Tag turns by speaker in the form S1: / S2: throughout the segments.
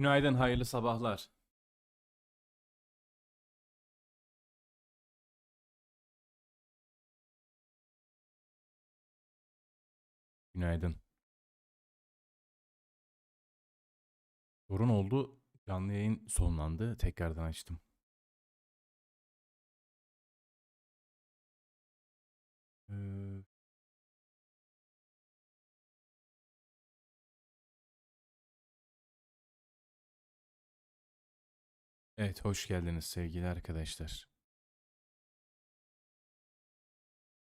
S1: Günaydın, hayırlı sabahlar. Günaydın. Sorun oldu. Canlı yayın sonlandı. Tekrardan açtım. Ee, evet, hoş geldiniz sevgili arkadaşlar.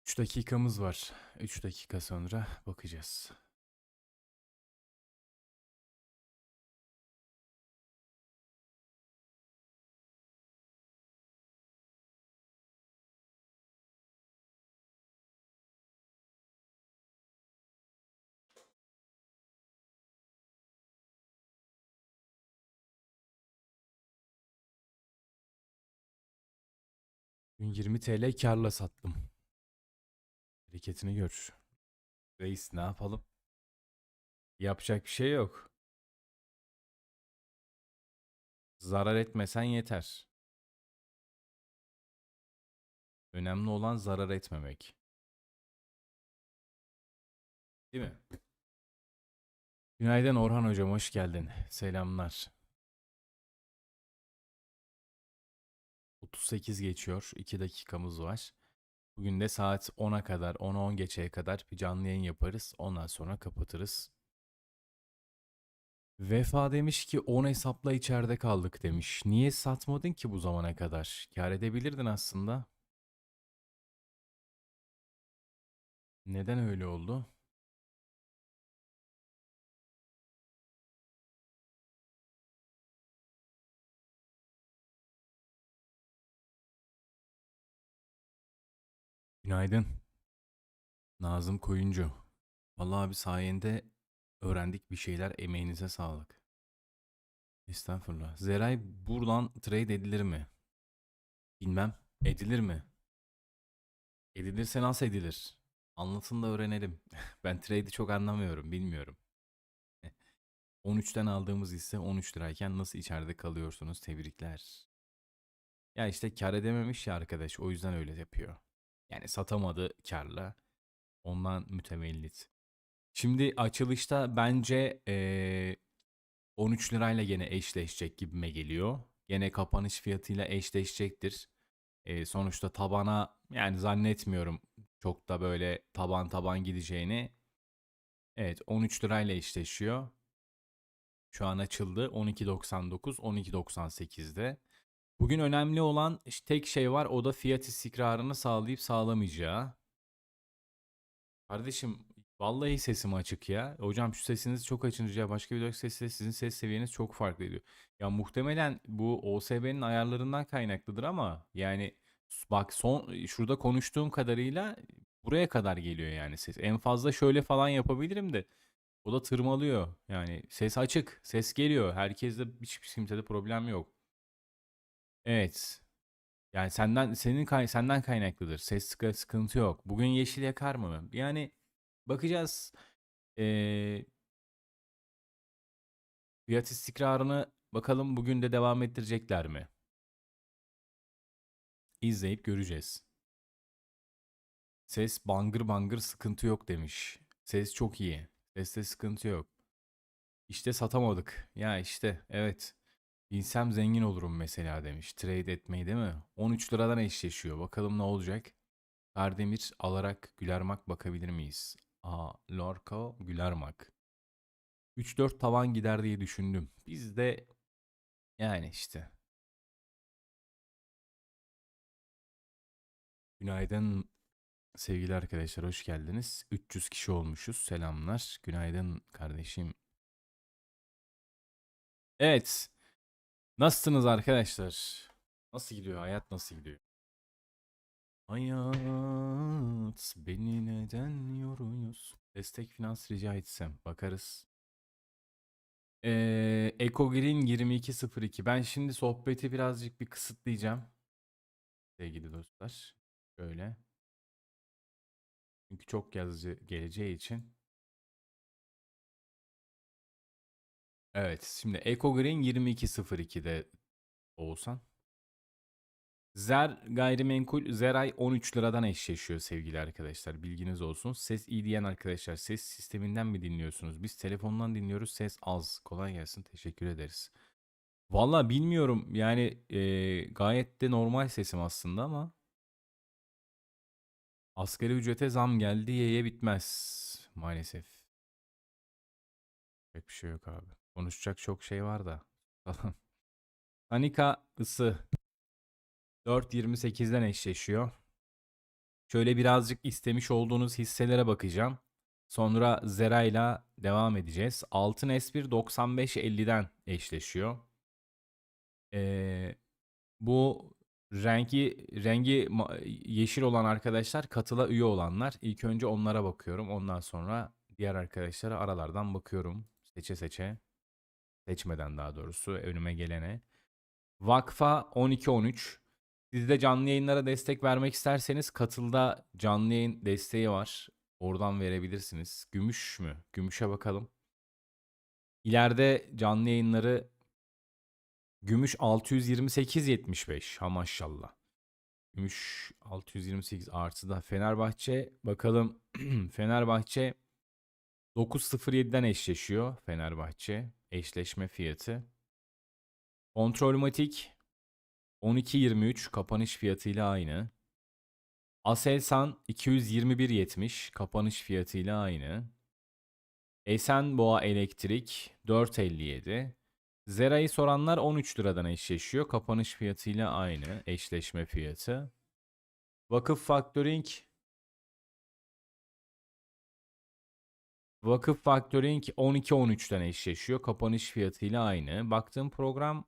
S1: 3 dakikamız var. 3 dakika sonra bakacağız. Dün 20 TL karla sattım. Hareketini gör. Reis ne yapalım? Yapacak bir şey yok. Zarar etmesen yeter. Önemli olan zarar etmemek. Değil mi? Günaydın Orhan hocam hoş geldin. Selamlar. 38 geçiyor. 2 dakikamız var. Bugün de saat 10'a kadar, 10'a 10 geçeye kadar bir canlı yayın yaparız. Ondan sonra kapatırız. Vefa demiş ki 10 hesapla içeride kaldık demiş. Niye satmadın ki bu zamana kadar? Kâr edebilirdin aslında. Neden öyle oldu? Günaydın. Nazım Koyuncu. Vallahi abi sayende öğrendik bir şeyler. Emeğinize sağlık. Estağfurullah. Zeray buradan trade edilir mi? Bilmem. Edilir mi? Edilirse nasıl edilir? Anlatın da öğrenelim. Ben trade'i çok anlamıyorum. Bilmiyorum. 13'ten aldığımız hisse 13 lirayken nasıl içeride kalıyorsunuz? Tebrikler. Ya işte kar edememiş ya arkadaş. O yüzden öyle yapıyor. Yani satamadı karla. Ondan mütevellit. Şimdi açılışta bence eee 13 lirayla gene eşleşecek gibime geliyor. Gene kapanış fiyatıyla eşleşecektir. Eee, sonuçta tabana yani zannetmiyorum çok da böyle taban taban gideceğini. Evet 13 lirayla eşleşiyor. Şu an açıldı 12.99 12.98'de. Bugün önemli olan tek şey var o da fiyat istikrarını sağlayıp sağlamayacağı. Kardeşim vallahi sesim açık ya. Hocam şu sesinizi çok açınca başka bir sesle sizin ses seviyeniz çok farklı ediyor. Ya muhtemelen bu OSB'nin ayarlarından kaynaklıdır ama yani bak son şurada konuştuğum kadarıyla buraya kadar geliyor yani ses. En fazla şöyle falan yapabilirim de o da tırmalıyor. Yani ses açık, ses geliyor. Herkeste hiçbir kimsede problem yok. Evet. Yani senden senin kay senden kaynaklıdır. Ses sıkı- sıkıntı yok. Bugün yeşil yakar mı? Yani bakacağız. Ee, fiyat istikrarını bakalım bugün de devam ettirecekler mi? İzleyip göreceğiz. Ses bangır bangır sıkıntı yok demiş. Ses çok iyi. Seste sıkıntı yok. İşte satamadık. Ya işte evet. Bilsem zengin olurum mesela demiş. Trade etmeyi değil mi? 13 liradan eşleşiyor. Bakalım ne olacak? Kardemir alarak Gülermak bakabilir miyiz? Aa, Lorca Gülermak. 3-4 tavan gider diye düşündüm. Biz de yani işte. Günaydın sevgili arkadaşlar hoş geldiniz. 300 kişi olmuşuz. Selamlar. Günaydın kardeşim. Evet. Nasılsınız arkadaşlar? Nasıl gidiyor? Hayat nasıl gidiyor? Hayat beni neden yoruyorsun? Destek finans rica etsem bakarız. Ee, Ekogreen 2202. Ben şimdi sohbeti birazcık bir kısıtlayacağım. Sevgili dostlar. Şöyle. Çünkü çok yazıcı geleceği için. Evet şimdi Eco Green 22.02'de Oğuzhan. Zer gayrimenkul Zeray 13 liradan eşleşiyor sevgili arkadaşlar. Bilginiz olsun. Ses iyi diyen arkadaşlar ses sisteminden mi dinliyorsunuz? Biz telefondan dinliyoruz. Ses az. Kolay gelsin. Teşekkür ederiz. Valla bilmiyorum. Yani e, gayet de normal sesim aslında ama asgari ücrete zam geldi yeye bitmez maalesef. Pek bir şey yok abi. Konuşacak çok şey var da. Tanika ısı 4.28'den eşleşiyor. Şöyle birazcık istemiş olduğunuz hisselere bakacağım. Sonra Zera'yla devam edeceğiz. Altın S1 95.50'den eşleşiyor. Ee, bu rengi rengi yeşil olan arkadaşlar katıla üye olanlar. İlk önce onlara bakıyorum. Ondan sonra diğer arkadaşlara aralardan bakıyorum. Seçe seçe. Seçmeden daha doğrusu önüme gelene. Vakfa 12-13. Siz de canlı yayınlara destek vermek isterseniz katılda canlı yayın desteği var. Oradan verebilirsiniz. Gümüş mü? Gümüşe bakalım. İleride canlı yayınları Gümüş 628.75 ha maşallah. Gümüş 628 artı da Fenerbahçe bakalım Fenerbahçe 9.07'den eşleşiyor Fenerbahçe eşleşme fiyatı. Kontrolmatik 12.23 kapanış fiyatıyla aynı. Aselsan 221.70 kapanış fiyatıyla aynı. Esenboğa Elektrik 4.57. Zera'yı soranlar 13 liradan eşleşiyor. Kapanış fiyatıyla aynı eşleşme fiyatı. Vakıf Factoring Vakıf Factoring 12-13'ten eşleşiyor. Kapanış fiyatıyla aynı. Baktığım program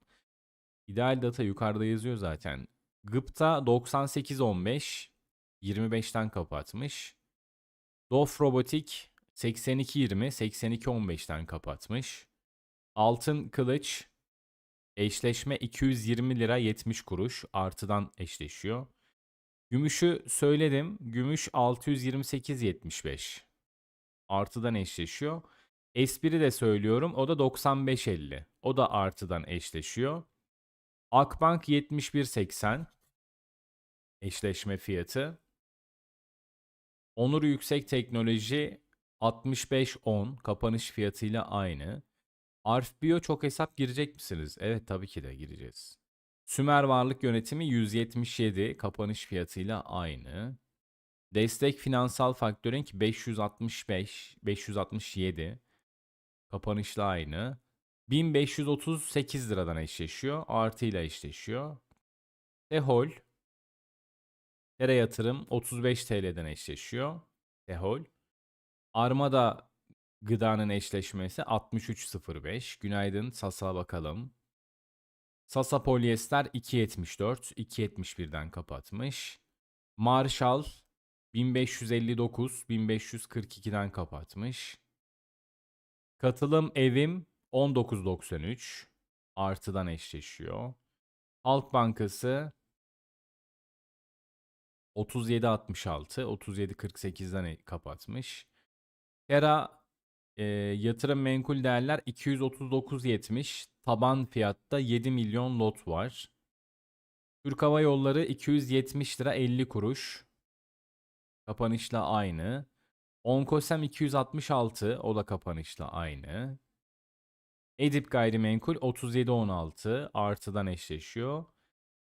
S1: ideal data yukarıda yazıyor zaten. Gıpta 98-15 25'ten kapatmış. Dof Robotik 82-20 82-15'ten kapatmış. Altın Kılıç eşleşme 220 lira 70 kuruş artıdan eşleşiyor. Gümüşü söyledim. Gümüş 628.75 artıdan eşleşiyor. Espri de söylüyorum. O da 95.50. O da artıdan eşleşiyor. Akbank 71.80 eşleşme fiyatı. Onur Yüksek Teknoloji 65.10 kapanış fiyatıyla aynı. Arf Bio çok hesap girecek misiniz? Evet tabii ki de gireceğiz. Sümer Varlık Yönetimi 177 kapanış fiyatıyla aynı. Destek Finansal Faktörink 565 567 kapanışla aynı. 1538 liradan eşleşiyor. Artıyla eşleşiyor. Tehol Tere Yatırım 35 TL'den eşleşiyor. Tehol. Armada Gıdanın eşleşmesi 63.05. Günaydın Sasa bakalım. Sasa Polyester 2.74. 2.71'den kapatmış. Marshall 1559. 1542'den kapatmış. Katılım evim 19.93. Artıdan eşleşiyor. Halk Bankası 37.66. 37.48'den kapatmış. Tera e, yatırım menkul değerler 239.70. Taban fiyatta 7 milyon lot var. Türk Hava Yolları 270 lira 50 kuruş. Kapanışla aynı. Onkosem 266 o da kapanışla aynı. Edip gayrimenkul 37.16 artıdan eşleşiyor.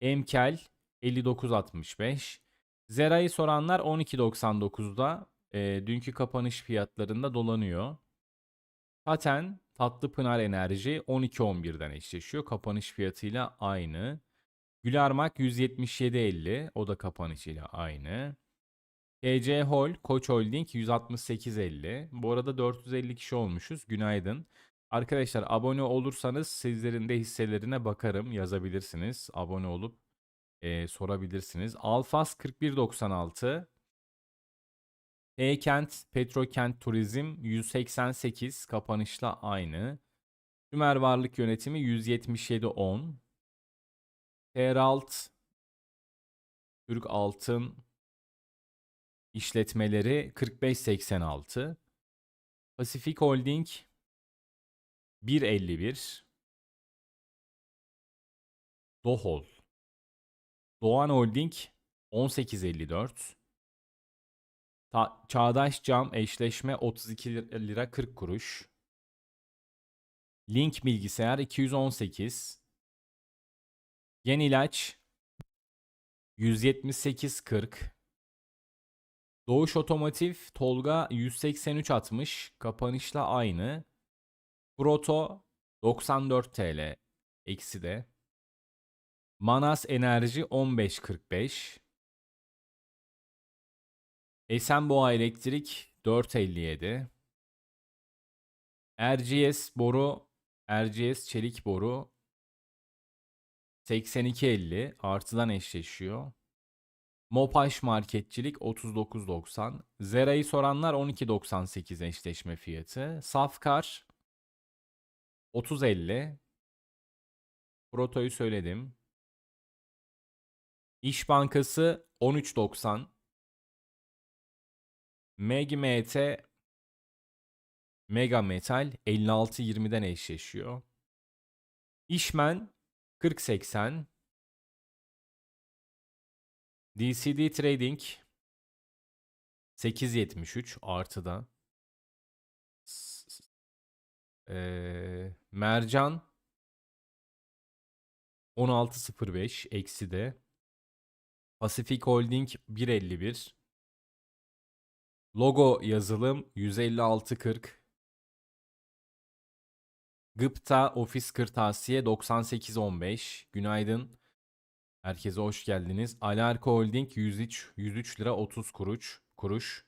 S1: Emkel 59.65. Zera'yı soranlar 12.99'da e, dünkü kapanış fiyatlarında dolanıyor. Paten Tatlıpınar Enerji 12.11'den eşleşiyor. Kapanış fiyatıyla aynı. Gülermak 177.50 o da kapanışıyla aynı. TC Hol Koç Holding 168.50. Bu arada 450 kişi olmuşuz. Günaydın. Arkadaşlar abone olursanız sizlerin de hisselerine bakarım. Yazabilirsiniz. Abone olup e, sorabilirsiniz. Alfas 41.96. E-Kent, Petrokent Turizm 188 kapanışla aynı. Sümer Varlık Yönetimi 177.10. Teralt Türk Altın işletmeleri 45.86. Pasifik Holding 1.51 Dohol Doğan Holding 18.54 Ta- Çağdaş Cam eşleşme 32 lir- lira 40 kuruş. Link bilgisayar 218. Gen ilaç 178.40. Doğuş Otomotiv Tolga 183.60. Kapanışla aynı. Proto 94 TL. Eksi de. Manas Enerji 15.45. Esenboğa Elektrik 457. RGS boru, RGS çelik boru 8250 artıdan eşleşiyor. Mopaş marketçilik 39.90. Zera'yı soranlar 12.98 eşleşme fiyatı. Safkar 30.50. Proto'yu söyledim. İş Bankası 13.90. MegMT Mega Metal 56.20'den eşleşiyor. İşmen 40.80. DCD Trading 8.73 artıda. Eee, Mercan 16.05 eksi de. Pacific Holding 1.51. Logo yazılım 156.40. Gıpta Ofis Kırtasiye 98.15. Günaydın. Herkese hoş geldiniz. Alarko Holding 103, 103 lira 30 kuruş. kuruş.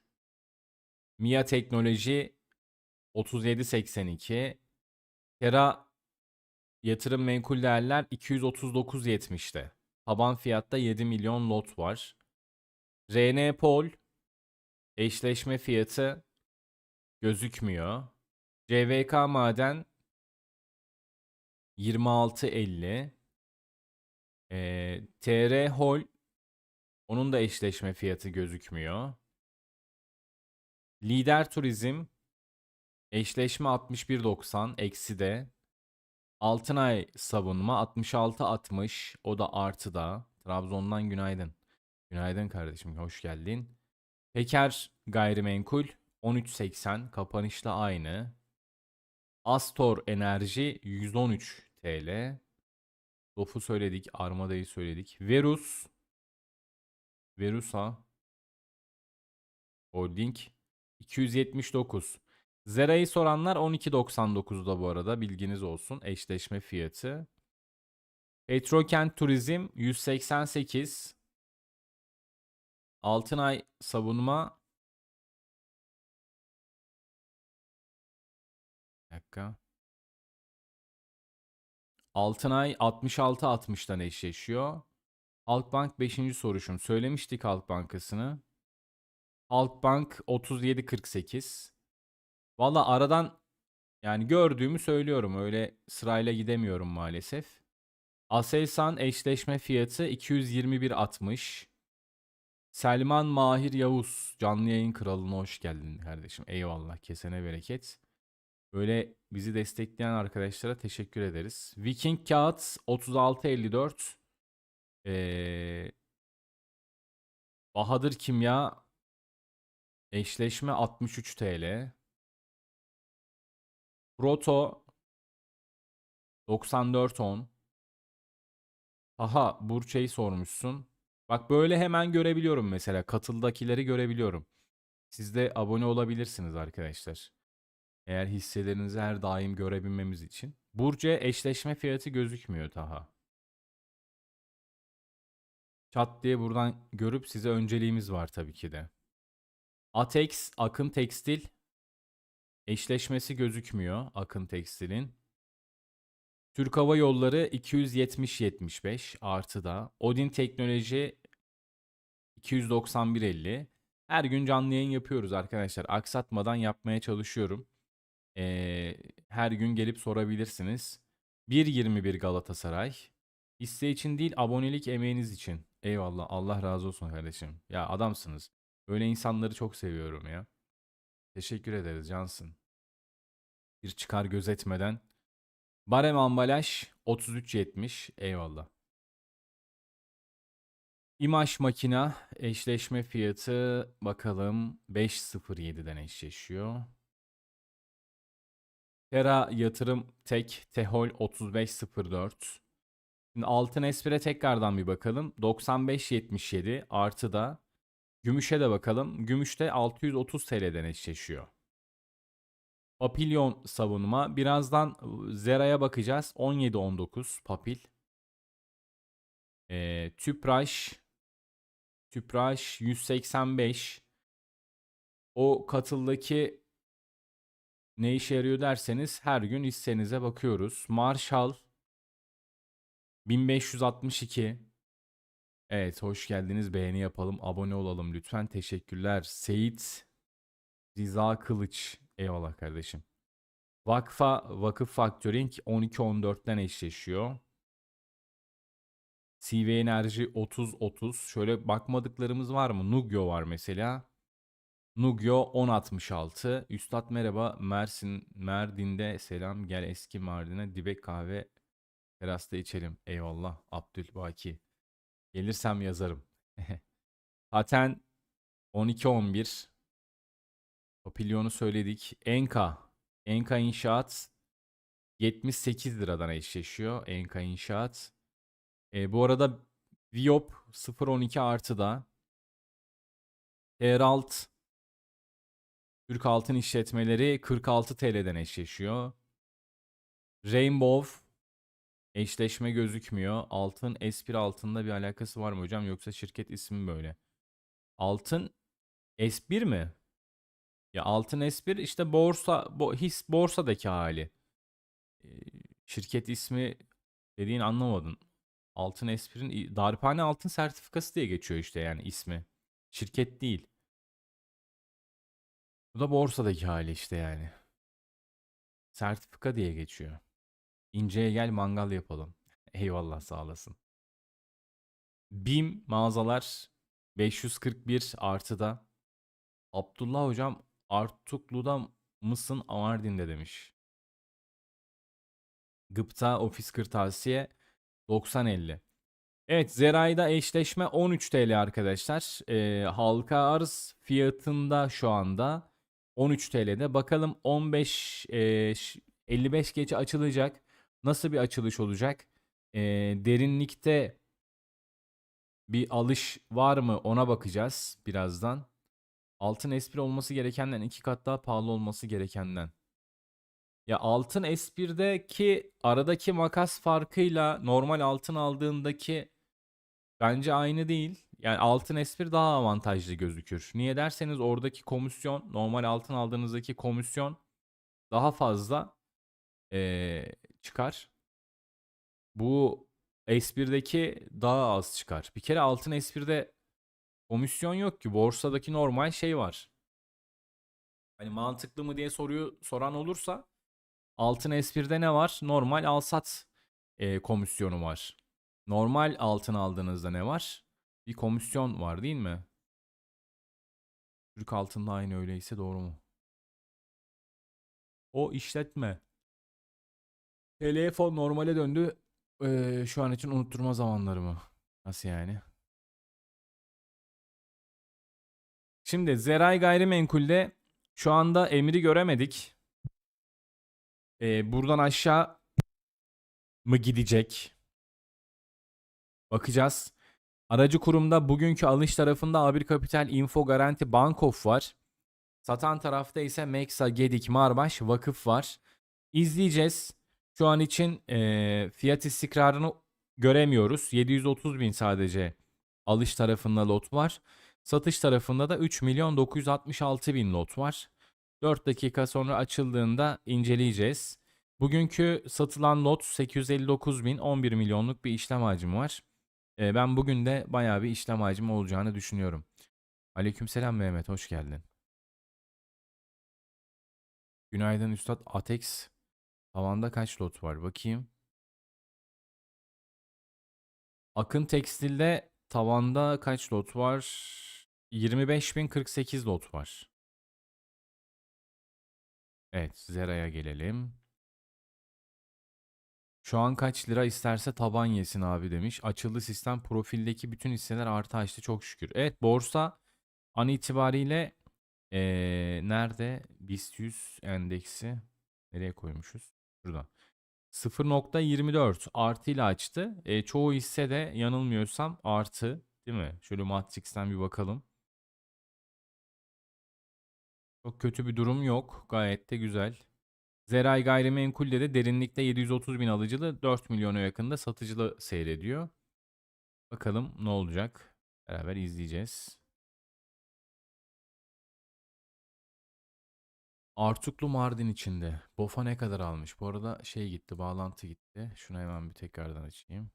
S1: Mia Teknoloji 37.82. Tera Yatırım Menkul Değerler 239.70'te. Taban fiyatta 7 milyon lot var. RN Pol eşleşme fiyatı gözükmüyor. CVK Maden 26.50. Ee, TR Hol onun da eşleşme fiyatı gözükmüyor. Lider Turizm eşleşme 61.90 eksi de. Altınay Savunma 66.60 o da artıda. Trabzon'dan günaydın. Günaydın kardeşim hoş geldin. Peker Gayrimenkul 13.80 kapanışla aynı. Astor Enerji 113 TL. Dof'u söyledik, Armada'yı söyledik. Verus Verusa Holding 279. Zera'yı soranlar 12.99'da bu arada bilginiz olsun eşleşme fiyatı. Petrokent Turizm 188. Altınay Savunma Bir dakika. Altınay 66-60'dan eşleşiyor. Halkbank 5. soruşum. Söylemiştik Halk Bankası'nı. Halkbank 37-48. Valla aradan yani gördüğümü söylüyorum. Öyle sırayla gidemiyorum maalesef. Aselsan eşleşme fiyatı 221.60. Selman Mahir Yavuz canlı yayın kralına hoş geldin kardeşim. Eyvallah kesene bereket. Böyle bizi destekleyen arkadaşlara teşekkür ederiz. Viking Kağıt 36.54. Ee, Bahadır Kimya eşleşme 63 TL. Proto 94.10. Aha Burçay'ı sormuşsun. Bak böyle hemen görebiliyorum mesela. Katıldakileri görebiliyorum. Siz de abone olabilirsiniz arkadaşlar. Eğer hisselerinizi her daim görebilmemiz için. Burcu eşleşme fiyatı gözükmüyor Taha. Çat diye buradan görüp size önceliğimiz var tabii ki de. Atex, Akın Tekstil eşleşmesi gözükmüyor Akın Tekstil'in. Türk Hava Yolları 270-75 artıda. Odin Teknoloji 291.50. Her gün canlı yayın yapıyoruz arkadaşlar. Aksatmadan yapmaya çalışıyorum. Ee, her gün gelip sorabilirsiniz. 1.21 Galatasaray. Hisse için değil abonelik emeğiniz için. Eyvallah Allah razı olsun kardeşim. Ya adamsınız. Böyle insanları çok seviyorum ya. Teşekkür ederiz Cansın. Bir çıkar gözetmeden Barem ambalaj 33.70. Eyvallah. İmaj makina eşleşme fiyatı bakalım 5.07'den eşleşiyor. Tera yatırım tek Tehol 3504. Şimdi altın espire tekrardan bir bakalım. 95.77 artı da gümüşe de bakalım. Gümüşte 630 TL'den eşleşiyor. Papilyon savunma. Birazdan Zera'ya bakacağız. 17.19 papil. Ee, Tüpraş. Tüpraş 185. O katıldaki ne işe yarıyor derseniz her gün hissenize bakıyoruz. Marshall 1562. Evet hoş geldiniz. Beğeni yapalım. Abone olalım lütfen. Teşekkürler. Seyit Rıza Kılıç. Eyvallah kardeşim. Vakfa Vakıf Factoring 12-14'ten eşleşiyor. CV Enerji 30-30. Şöyle bakmadıklarımız var mı? Nugyo var mesela. Nugyo 1066. Üstad merhaba. Mersin, Mardin'de selam. Gel eski Mardin'e dibek kahve terasta içelim. Eyvallah. Abdülbaki. Gelirsem yazarım. Paten 12-11. Papilyonu söyledik. Enka. Enka İnşaat 78 liradan eşleşiyor. Enka İnşaat. E, bu arada Viop 012 artıda. Herald Türk Altın İşletmeleri 46 TL'den eşleşiyor. Rainbow eşleşme gözükmüyor. Altın S1 altında bir alakası var mı hocam yoksa şirket ismi böyle? Altın S1 mi? Ya altın S1 işte borsa bo, his borsadaki hali. Ee, şirket ismi dediğin anlamadın. Altın S1'in i- darphane altın sertifikası diye geçiyor işte yani ismi. Şirket değil. Bu da borsadaki hali işte yani. Sertifika diye geçiyor. İnce'ye gel mangal yapalım. Eyvallah sağ olasın. BİM mağazalar 541 artıda. Abdullah hocam Artuklu'da mısın Amardin'de demiş. Gıpta ofis kırtasiye 90.50. Evet Zeray'da eşleşme 13 TL arkadaşlar. Ee, halka arz fiyatında şu anda 13 TL'de. Bakalım 15 e, ş- 55 gece açılacak. Nasıl bir açılış olacak? Ee, derinlikte bir alış var mı ona bakacağız birazdan. Altın espri olması gerekenden iki kat daha pahalı olması gerekenden. Ya altın S1'deki aradaki makas farkıyla normal altın aldığındaki bence aynı değil. Yani altın S1 daha avantajlı gözükür. Niye derseniz oradaki komisyon normal altın aldığınızdaki komisyon daha fazla eee, çıkar. Bu S1'deki daha az çıkar. Bir kere altın S1'de komisyon yok ki. Borsadaki normal şey var. Hani mantıklı mı diye soruyu soran olursa altın S1'de ne var? Normal alsat e, komisyonu var. Normal altın aldığınızda ne var? Bir komisyon var değil mi? Türk altında aynı öyleyse doğru mu? O işletme. Telefon normale döndü. Ee, şu an için unutturma zamanları mı? Nasıl yani? Şimdi Zeray Gayrimenkul'de şu anda emri göremedik. Ee, buradan aşağı mı gidecek? Bakacağız. Aracı kurumda bugünkü alış tarafında A1 Kapital, Info Garanti, Bankof var. Satan tarafta ise Meksa, Gedik, Marbaş, Vakıf var. İzleyeceğiz. Şu an için eee, fiyat istikrarını göremiyoruz. 730 bin sadece alış tarafında lot var. Satış tarafında da 3 milyon 966 bin lot var. 4 dakika sonra açıldığında inceleyeceğiz. Bugünkü satılan lot 859 bin 11 milyonluk bir işlem hacmi var. Ee, ben bugün de bayağı bir işlem hacmi olacağını düşünüyorum. Aleykümselam Mehmet hoş geldin. Günaydın Üstad Atex. Tavanda kaç lot var bakayım. Akın Tekstil'de tavanda kaç lot var? 25.048 lot var. Evet Zera'ya gelelim. Şu an kaç lira isterse taban yesin abi demiş. Açıldı sistem profildeki bütün hisseler artı açtı çok şükür. Evet borsa an itibariyle eee, nerede? BIST 100 endeksi nereye koymuşuz? Şurada. 0.24 artı ile açtı. E, çoğu hisse de yanılmıyorsam artı değil mi? Şöyle Matrix'ten bir bakalım. Çok kötü bir durum yok. Gayet de güzel. Zeray Gayrimenkul'de de derinlikte 730 bin alıcılı 4 milyona yakında satıcılı seyrediyor. Bakalım ne olacak? Beraber izleyeceğiz. Artuklu Mardin içinde. BOFA ne kadar almış? Bu arada şey gitti, bağlantı gitti. Şunu hemen bir tekrardan açayım.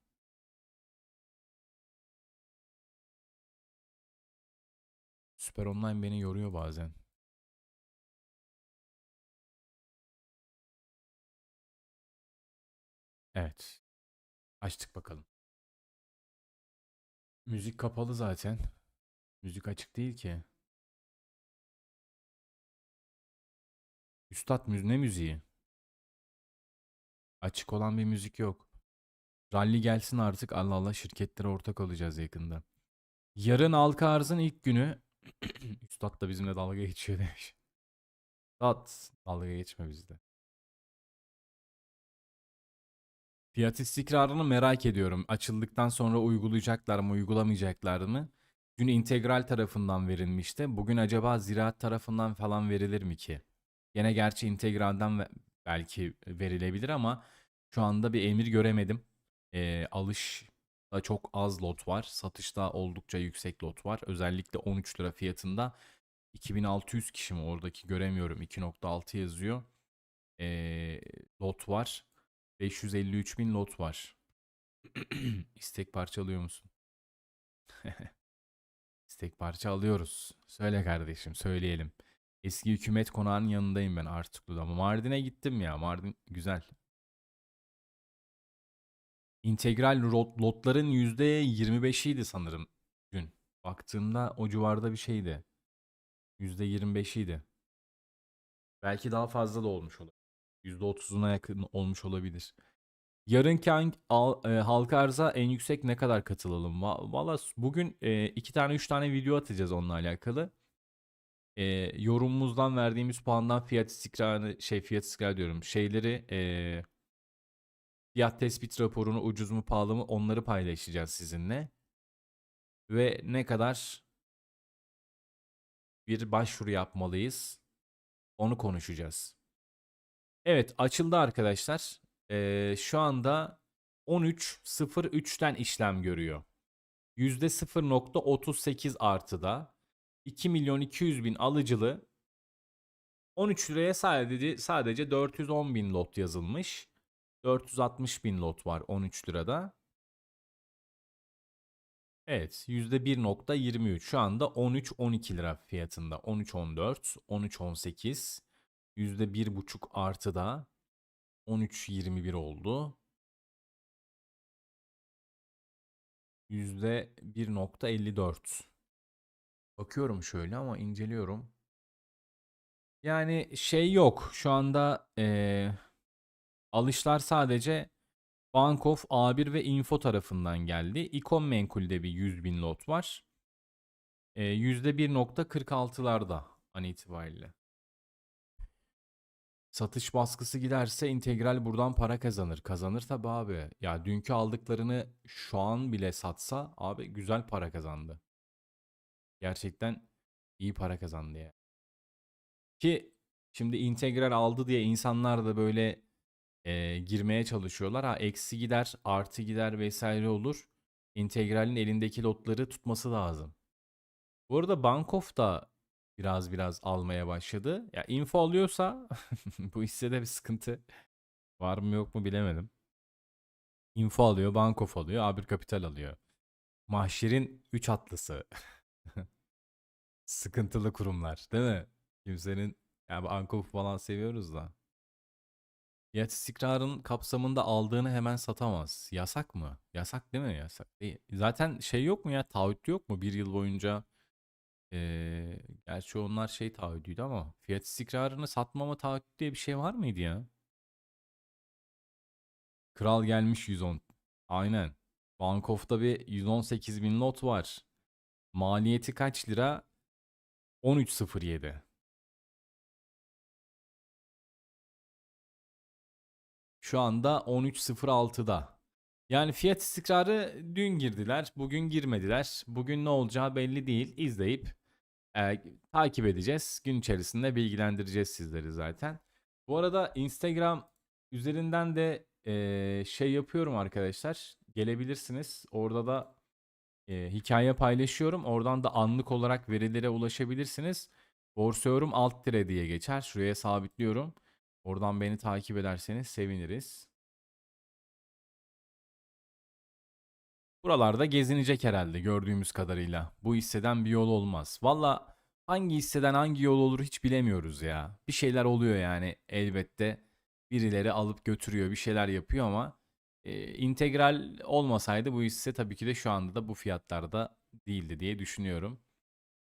S1: Süper Online beni yoruyor bazen. Evet. Açtık bakalım. Müzik kapalı zaten. Müzik açık değil ki. Üstad müz ne müziği? Açık olan bir müzik yok. Rally gelsin artık Allah Allah şirketlere ortak olacağız yakında. Yarın halka arzın ilk günü. Üstad da bizimle dalga geçiyor demiş. Üstad dalga geçme bizde. Fiyat istikrarını merak ediyorum. Açıldıktan sonra uygulayacaklar mı, uygulamayacaklar mı? Dün integral tarafından verilmişti. Bugün acaba ziraat tarafından falan verilir mi ki? Gene gerçi integralden belki verilebilir ama şu anda bir emir göremedim. Ee, alışta çok az lot var. Satışta oldukça yüksek lot var. Özellikle 13 lira fiyatında 2600 kişi mi oradaki göremiyorum. 2.6 yazıyor. Ee, lot var. 553 bin lot var. İstek parça alıyor musun? İstek parça alıyoruz. Söyle kardeşim söyleyelim. Eski hükümet konağının yanındayım ben Artuklu'da Mardin'e gittim ya. Mardin güzel. İntegral lot- lotların %25'iydi sanırım dün. Baktığımda o civarda bir şeydi. %25'iydi. Belki daha fazla da olmuş olabilir. %30'una yakın olmuş olabilir. Yarınki e, halka arza en yüksek ne kadar katılalım? Va- Valla bugün e, iki tane üç tane video atacağız onunla alakalı. E, yorumumuzdan verdiğimiz puandan fiyat istikrarı şey fiyat istikrarı diyorum şeyleri e, fiyat tespit raporunu ucuz mu pahalı mı onları paylaşacağız sizinle. Ve ne kadar bir başvuru yapmalıyız onu konuşacağız. Evet açıldı arkadaşlar. Ee, şu anda 13.03'ten işlem görüyor. %0.38 artıda 2 milyon 200 bin alıcılı 13 liraya sadece sadece 410 bin lot yazılmış. 460 bin lot var 13 lirada. Evet %1.23 şu anda 13-12 lira fiyatında 13-14 13-18 %1.5 artıda 13.21 oldu. %1.54. Bakıyorum şöyle ama inceliyorum. Yani şey yok. Şu anda eee, alışlar sadece Bankof, A1 ve Info tarafından geldi. İkon Menkul'de bir 100 bin lot var. Eee %1.46'larda an itibariyle. Satış baskısı giderse integral buradan para kazanır. Kazanır tabi abi. Ya dünkü aldıklarını şu an bile satsa abi güzel para kazandı. Gerçekten iyi para kazandı ya. Ki şimdi integral aldı diye insanlar da böyle e, girmeye çalışıyorlar. Ha eksi gider, artı gider vesaire olur. İntegralin elindeki lotları tutması lazım. Bu arada Bankof da biraz biraz almaya başladı. Ya info alıyorsa bu hissede bir sıkıntı var mı yok mu bilemedim. Info alıyor, Bankof alıyor, A1 Kapital alıyor. Mahşerin 3 atlısı. Sıkıntılı kurumlar, değil mi? Kimsenin ya Bankof falan seviyoruz da. Fiyat istikrarın kapsamında aldığını hemen satamaz. Yasak mı? Yasak değil mi? Yasak değil. Zaten şey yok mu ya? Taahhüt yok mu? Bir yıl boyunca ee, gerçi onlar şey taahhüdüydü ama fiyat istikrarını satmama taahhütü diye bir şey var mıydı ya? Kral gelmiş 110. Aynen. Bank of'ta bir 118 bin lot var. Maliyeti kaç lira? 13.07. Şu anda 13.06'da. Yani fiyat istikrarı dün girdiler, bugün girmediler. Bugün ne olacağı belli değil. İzleyip e, takip edeceğiz. Gün içerisinde bilgilendireceğiz sizleri zaten. Bu arada Instagram üzerinden de e, şey yapıyorum arkadaşlar. Gelebilirsiniz. Orada da e, hikaye paylaşıyorum. Oradan da anlık olarak verilere ulaşabilirsiniz. Borsa yorum alt tire diye geçer. Şuraya sabitliyorum. Oradan beni takip ederseniz seviniriz. Buralarda gezinecek herhalde gördüğümüz kadarıyla. Bu hisseden bir yol olmaz. Valla hangi hisseden hangi yol olur hiç bilemiyoruz ya. Bir şeyler oluyor yani elbette. Birileri alıp götürüyor bir şeyler yapıyor ama e, integral olmasaydı bu hisse tabii ki de şu anda da bu fiyatlarda değildi diye düşünüyorum.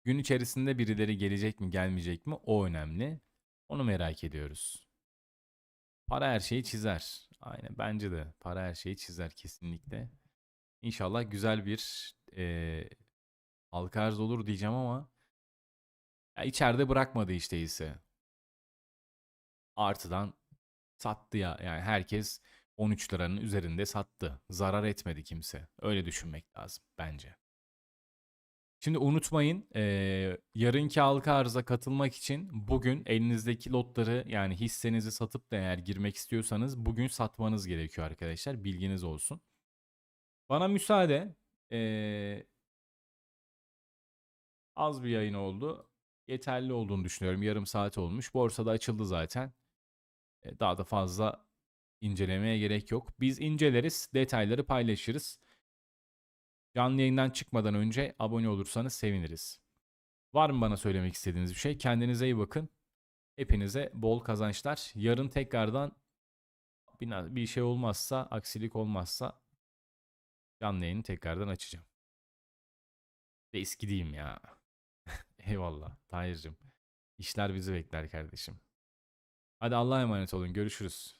S1: Gün içerisinde birileri gelecek mi gelmeyecek mi o önemli. Onu merak ediyoruz. Para her şeyi çizer. Aynen bence de para her şeyi çizer kesinlikle. İnşallah güzel bir eee halka arz olur diyeceğim ama ya içeride bırakmadı işte hisse. Artıdan sattı ya. Yani herkes 13 liranın üzerinde sattı. Zarar etmedi kimse. Öyle düşünmek lazım bence. Şimdi unutmayın eee, yarınki halka arıza katılmak için bugün elinizdeki lotları yani hissenizi satıp da eğer girmek istiyorsanız bugün satmanız gerekiyor arkadaşlar. Bilginiz olsun. Bana müsaade. Eee, az bir yayın oldu. Yeterli olduğunu düşünüyorum. Yarım saat olmuş. Borsada açıldı zaten. E, Daha da fazla incelemeye gerek yok. Biz inceleriz, detayları paylaşırız. Canlı yayından çıkmadan önce abone olursanız seviniriz. Var mı bana söylemek istediğiniz bir şey? Kendinize iyi bakın. Hepinize bol kazançlar. Yarın tekrardan bir şey olmazsa, aksilik olmazsa canlı yayını tekrardan açacağım. Reis gideyim ya. Eyvallah Tahir'cim. İşler bizi bekler kardeşim. Hadi Allah'a emanet olun. Görüşürüz.